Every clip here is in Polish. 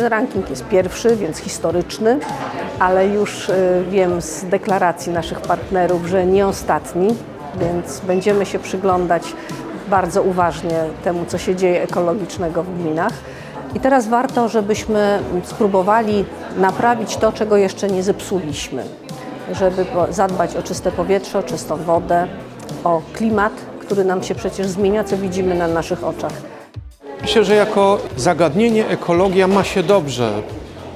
Ten ranking jest pierwszy, więc historyczny, ale już y, wiem z deklaracji naszych partnerów, że nie ostatni, więc będziemy się przyglądać bardzo uważnie temu, co się dzieje ekologicznego w gminach. I teraz warto, żebyśmy spróbowali naprawić to, czego jeszcze nie zepsuliśmy, żeby zadbać o czyste powietrze, o czystą wodę, o klimat, który nam się przecież zmienia, co widzimy na naszych oczach. Myślę, że jako zagadnienie ekologia ma się dobrze.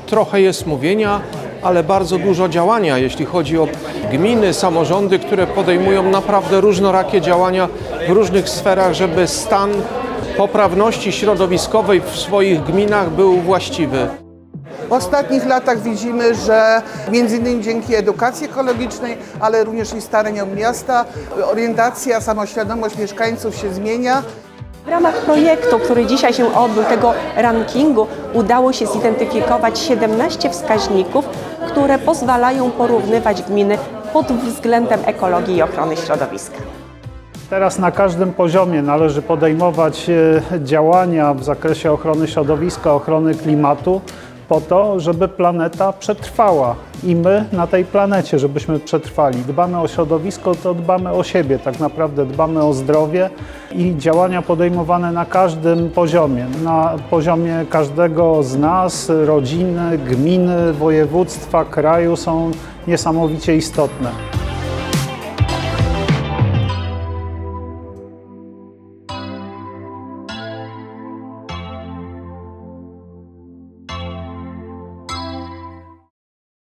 Trochę jest mówienia, ale bardzo dużo działania, jeśli chodzi o gminy, samorządy, które podejmują naprawdę różnorakie działania w różnych sferach, żeby stan poprawności środowiskowej w swoich gminach był właściwy. W ostatnich latach widzimy, że między innymi dzięki edukacji ekologicznej, ale również i staraniom miasta, orientacja, samoświadomość mieszkańców się zmienia. W ramach projektu, który dzisiaj się odbył, tego rankingu, udało się zidentyfikować 17 wskaźników, które pozwalają porównywać gminy pod względem ekologii i ochrony środowiska. Teraz na każdym poziomie należy podejmować e, działania w zakresie ochrony środowiska, ochrony klimatu po to, żeby planeta przetrwała i my na tej planecie, żebyśmy przetrwali. Dbamy o środowisko, to dbamy o siebie, tak naprawdę dbamy o zdrowie i działania podejmowane na każdym poziomie, na poziomie każdego z nas, rodziny, gminy, województwa, kraju są niesamowicie istotne.